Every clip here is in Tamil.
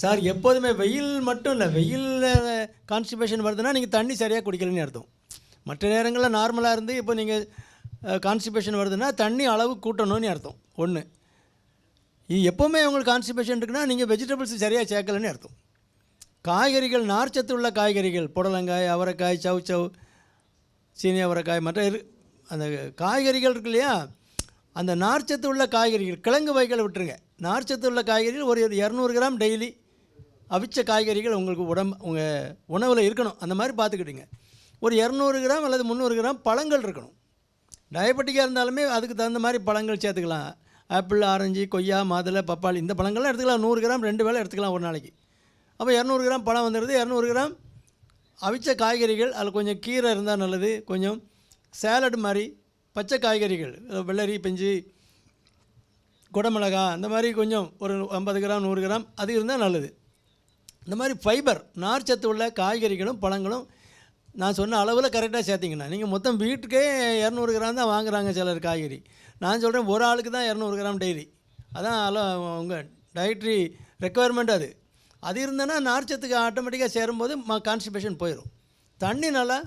சார் எப்போதுமே வெயில் மட்டும் இல்லை வெயிலில் கான்ஸ்டிபேஷன் வருதுன்னா நீங்கள் தண்ணி சரியாக குடிக்கலன்னு அர்த்தம். மற்ற நேரங்களில் நார்மலாக இருந்து இப்போ நீங்கள் கான்ஸ்டிபேஷன் வருதுன்னா தண்ணி அளவு கூட்டணும்னு அர்த்தம். ஒன்று இது எப்போவுமே உங்களுக்கு கான்ஸ்டிபேஷன் இருக்குன்னா நீங்கள் வெஜிடபிள்ஸ் சரியாக சேர்க்கலன்னு அர்த்தம். காய்கறிகள் நார்ச்சத்து உள்ள காய்கறிகள் புடலங்காய் அவரைக்காய் சவ் சவ் சீனி அவரைக்காய் மற்ற இரு அந்த காய்கறிகள் இருக்கு இல்லையா? அந்த நார்ச்சத்து உள்ள காய்கறிகள் கிழங்கு வகைகளை விட்டுருங்க. நார்ச்சத்து உள்ள காய்கறிகள் ஒரு இரநூறு கிராம் டெய்லி அவிச்ச காய்கறிகள் உங்களுக்கு உடம்பு உங்கள் உணவில் இருக்கணும். அந்த மாதிரி பார்த்துக்கிட்டுங்க. ஒரு இரநூறு கிராம் அல்லது முந்நூறு கிராம் பழங்கள் இருக்கணும். டயபெட்டிக்காக இருந்தாலுமே அதுக்கு தகுந்த மாதிரி பழங்கள் சேர்த்துக்கலாம். ஆப்பிள் ஆரஞ்சு கொய்யா மாதுளை பப்பாளி இந்த பழங்கள்லாம் எடுத்துக்கலாம். நூறு கிராம் ரெண்டு வேலை எடுத்துக்கலாம் ஒரு நாளைக்கு. அப்போ இரநூறு கிராம் பழம் வந்துடுது இரநூறு கிராம் அவிச்ச காய்கறிகள் அதில் கொஞ்சம் கீரை இருந்தால் நல்லது. கொஞ்சம் சேலட் மாதிரி பச்சை காய்கறிகள் வெள்ளரி பிஞ்சு குடமிளகா அந்த மாதிரி கொஞ்சம் ஒரு ஐம்பது கிராம் நூறு கிராம் அது இருந்தால் நல்லது. இந்த மாதிரி ஃபைபர் நார்ச்சத்து உள்ள காய்கறிகளும் பழங்களும் நான் சொன்ன அளவில் கரெக்டாக சேர்த்திங்கண்ணா நீங்கள் மொத்தம் வீட்டுக்கே இரநூறு கிராம் தான் வாங்குகிறாங்க சிலர் காய்கறி. நான் சொல்கிறேன் ஒரு ஆளுக்கு தான் இரநூறு கிராம் டெய்லி அதான் அளவு உங்கள் டயட்ரி ரெக்குவயர்மெண்ட் அது. அது இருந்தேன்னா நார்ச்சத்துக்கு ஆட்டோமேட்டிக்காக சேரும்போது ம கான்ஸ்டிபேஷன் போயிடும் தண்ணி நல்லா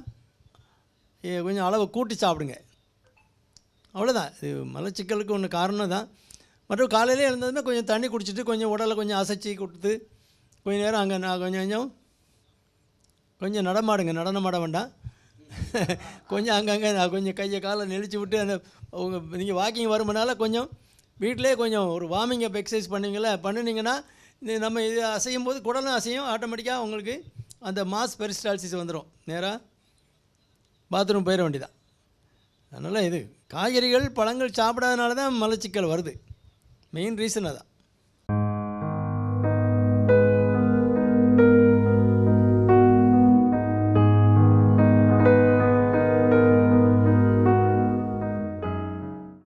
கொஞ்சம் அளவை கூட்டி சாப்பிடுங்க. அவ்வளோதான் இது மலச்சிக்கலுக்கு ஒன்று காரணம் தான் மற்றும் காலையிலே எழுந்ததுமே கொஞ்சம் தண்ணி குடிச்சிட்டு கொஞ்சம் உடலை கொஞ்சம் அசைச்சி கொடுத்து கொஞ்சம் நேரம் அங்கே நான் கொஞ்சம் கொஞ்சம் கொஞ்சம் நடமாடுங்க நடனமாட வேண்டாம். கொஞ்சம் அங்கங்கே நான் கொஞ்சம் கையை காலை நெளிச்சு விட்டு அந்த உங்கள் நீங்கள் வாக்கிங் வரும்பனால கொஞ்சம் வீட்டிலே கொஞ்சம் ஒரு வார்மிங் அப் எக்ஸசைஸ் பண்ணீங்களே பண்ணினீங்கன்னா நம்ம இது அசையும் போது குடலும் அசையும் ஆட்டோமேட்டிக்காக உங்களுக்கு அந்த மாஸ் பெரிஸ்டால்சிஸ் வந்துடும் நேராக பாத்ரூம் போயிட வேண்டியதான் அதனால் இது காய்கறிகள் பழங்கள் சாப்பிடாதனால தான் மலச்சிக்கல் வருது. மெயின் ரீசன் அதான்.